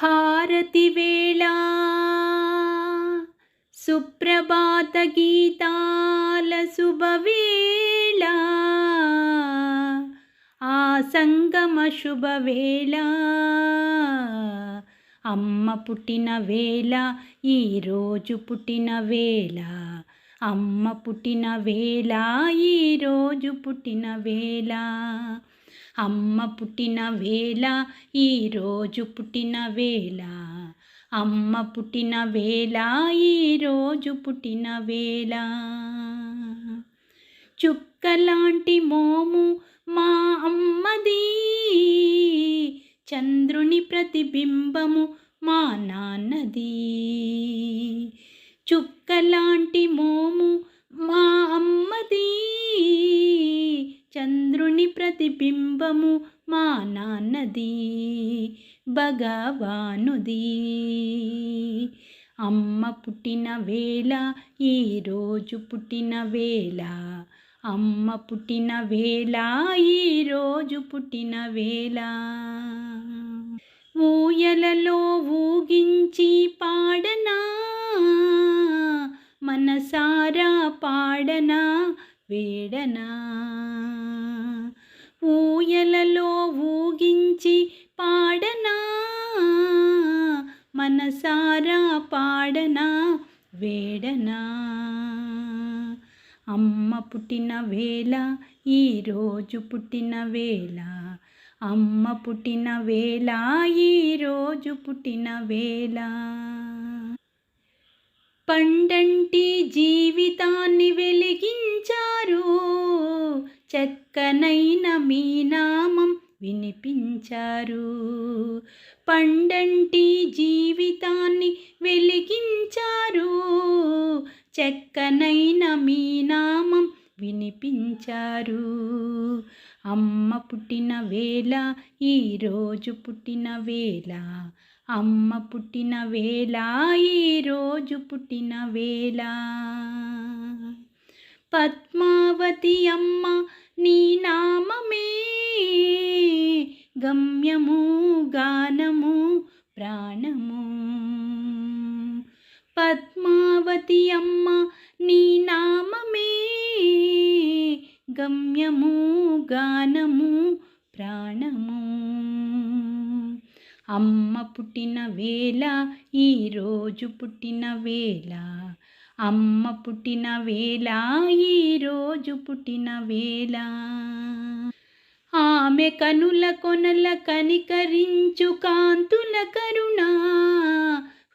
హారతి వేళ. సుప్రభాత గీతాల శుభవేళ ఆ సంగమ శుభవేళ అమ్మ పుట్టిన వేళ ఈరోజు పుట్టిన వేళ. అమ్మ పుట్టిన వేళ ఈరోజు పుట్టిన వేళ. అమ్మ పుట్టిన వేళ ఈరోజు పుట్టిన వేళ. అమ్మ పుట్టిన వేళ ఈరోజు పుట్టిన వేళ. చుక్కలాంటి మోము మా అమ్మది. చంద్రుని ప్రతిబింబము మా నాన్నది. చుక్కలాంటి మోము మా అమ్మది. చంద్రుని ప్రతిబింబము మా నాన్నది భగవానుది. అమ్మ పుట్టిన వేళ ఈరోజు పుట్టిన వేళ. అమ్మ పుట్టిన వేళ ఈరోజు పుట్టిన వేళ. ఊయలలో ఊగించి పాడనా మనసారా పాడనా వేడనా. ఊయలలో ఊగించి పాడనా? మనసారా పాడనా? వేడనా? అమ్మ పుట్టిన వేళ ఈరోజు పుట్టిన వేళ. అమ్మ పుట్టిన వేళ ఈరోజు పుట్టిన వేళ. పండంటి జీవితాన్ని వెలిగించారు. చక్కనైన మీ నామం వినిపించారు. పండంటి జీవితాన్ని వెలిగించారు. చెక్కనైన మీ నామం వినిపించారు. అమ్మ పుట్టిన వేళ ఈరోజు పుట్టిన వేళ. అమ్మ పుట్టిన వేళ ఈరోజు పుట్టిన వేళ. పద్మావతి అమ్మ నీ నామమే. గమ్యము గానము ప్రాణము. పద్మావతి అమ్మ నీ నామమే. గమ్యము గానము ప్రాణము. అమ్మ పుట్టిన వేళ ఈరోజు పుట్టిన వేళ. అమ్మ పుట్టిన వేళ ఈరోజు పుట్టిన వేళ. ఆమె కనుల కొనల కనికరించు కాంతుల కరుణ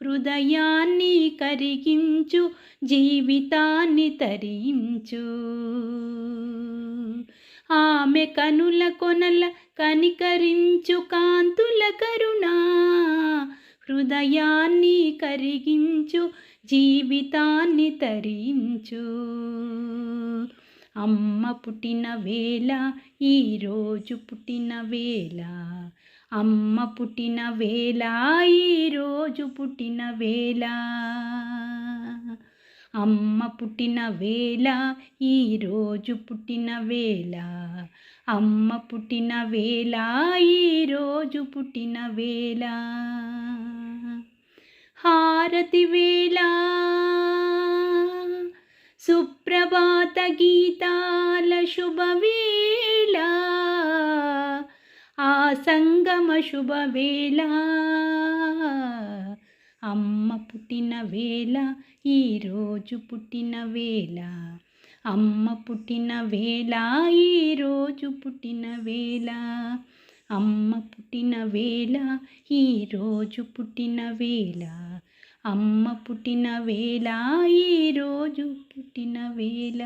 హృదయాన్ని కరిగించు జీవితాన్ని తరించు. ఆమె కనుల కొనల కనికరించు కాంతుల కరుణ హృదయాన్ని కరిగించు జీవితాన్ని తరించు. అమ్మ పుట్టిన వేళ ఈరోజు పుట్టిన వేళ. అమ్మ పుట్టిన వేళ ఈరోజు పుట్టిన వేళ. అమ్మ పుట్టిన వేళ ఈరోజు పుట్టిన వేళ. అమ్మ పుట్టిన వేళ ఈరోజు పుట్టిన వేళ. హారతి వేళ. సుప్రభాత గీతాల శుభవేళ ఆ సంగమ శుభవేళ అమ్మ పుట్టిన వేళ ఈరోజు పుట్టిన వేళ. అమ్మ పుట్టిన వేళ ఈరోజు పుట్టిన వేళ. అమ్మ పుట్టిన వేళ ఈరోజు పుట్టిన వేళ. అమ్మ పుట్టిన వేళ ఈరోజు పుట్టిన వేళ.